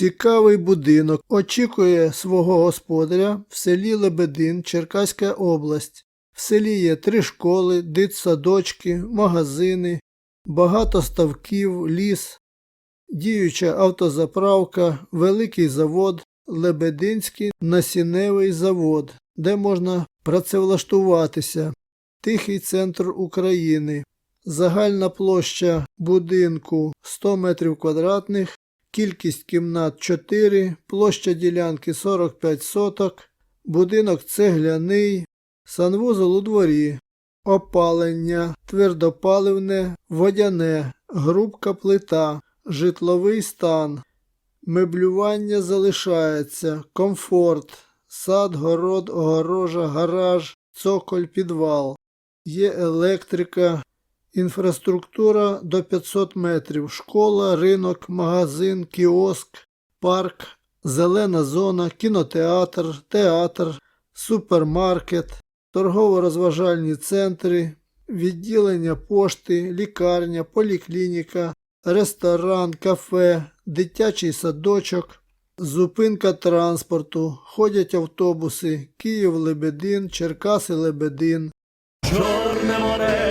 Цікавий будинок очікує свого господаря в селі Лебедин, Черкаська область. В селі є три школи, дитсадочки, магазини, багато ставків, ліс, діюча автозаправка, великий завод, Лебединський насінневий завод, де можна працевлаштуватися, Тихий центр України. Загальна площа будинку 100 метрів квадратних, кількість кімнат 4, площа ділянки 45 соток, будинок цегляний, санвузол у дворі, опалення, твердопаливне, водяне, грубка плита, житловий стан, меблювання залишається, комфорт, сад, город, огорожа, гараж, цоколь, підвал. Є електрика, інфраструктура до 500 метрів, школа, ринок, магазин, кіоск, парк, зелена зона, кінотеатр, театр, супермаркет, торгово-розважальні центри, відділення пошти, лікарня, поліклініка, ресторан, кафе, дитячий садочок, зупинка транспорту, ходять автобуси, Київ-Лебедин, Черкаси-Лебедин. Чорне море,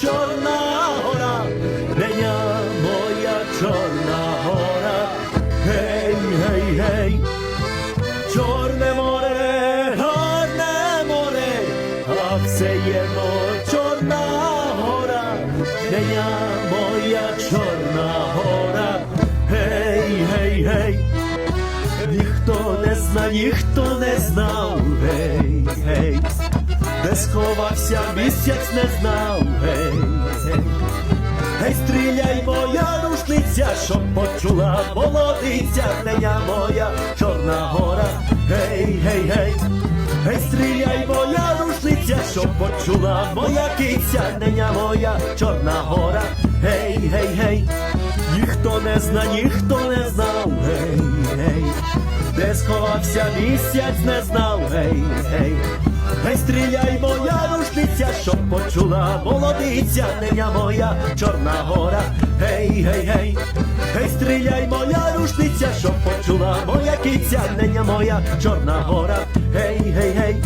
чорна гора, де моя чорна гора, гей, гей, гей. Чорне море, гарне море, а єдно чорна гора, де моя чорна гора, гей, гей, гей, ніхто не зна, ніхто не знав, сховався місяць не знав, гей, гей. Гей, стріляй, моя рушниця, щоб почула молодиця, неня моя чорна гора. Гей, гей, гей, гей, стріляй, моя рушниця, щоб почула моя киця, неня моя чорна гора. Гей, гей, гей, ніхто не зна, ніхто не знав, гей, гей, де сховався місяць, не знав, гей, гей. Гей, стріляй, моя рушниця, щоб почула молодиця, неня моя чорна гора. Гей, гей, гей, гей, стріляй, моя рушниця, щоб почула моя киця, неня моя чорна гора. Гей, гей, гей,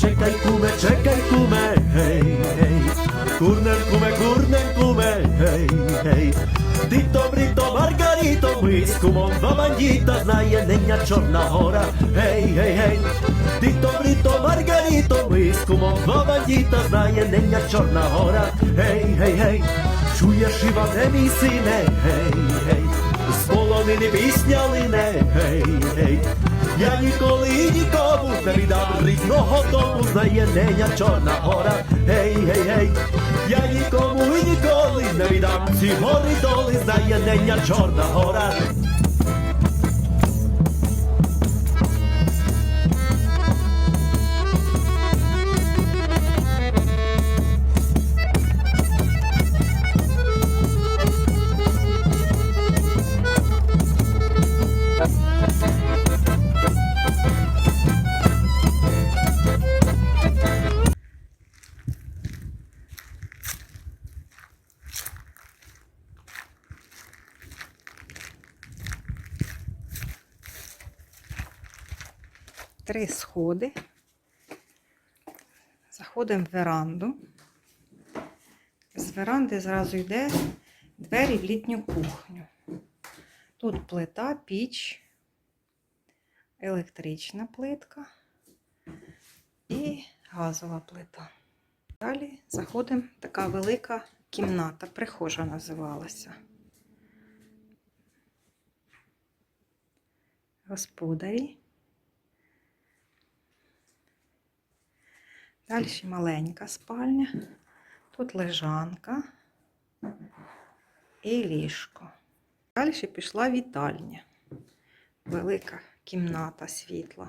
чекай, куме, чекай, куме, гей, гей, курнем, куме, курнем, куме, гей, гей. Тито, брито, бандіта, знає неня чорна гора. Гей, гей, гей, Тито, брито, Маргаріто, ми з кумом два знає неня чорна гора. Гей, гей, гей, чуєш, Іване, мій сине, гей, гей, з полонини пісня лине, гей, гей. Я ніколи і нікому не віддам рідного дому, знає неня чорна гора. Гей, гей, гей, я нікому і ніколи не віддам ці гори доли, знає неня чорна гора. Три сходи. Заходимо в веранду. З веранди зразу йде двері в літню кухню. Тут плита, піч, електрична плитка і газова плита. Далі заходимо така велика кімната, прихожа називалася. Господарі. Далі маленька спальня. Тут лежанка і ліжко. Далі пішла вітальня. Велика кімната світла.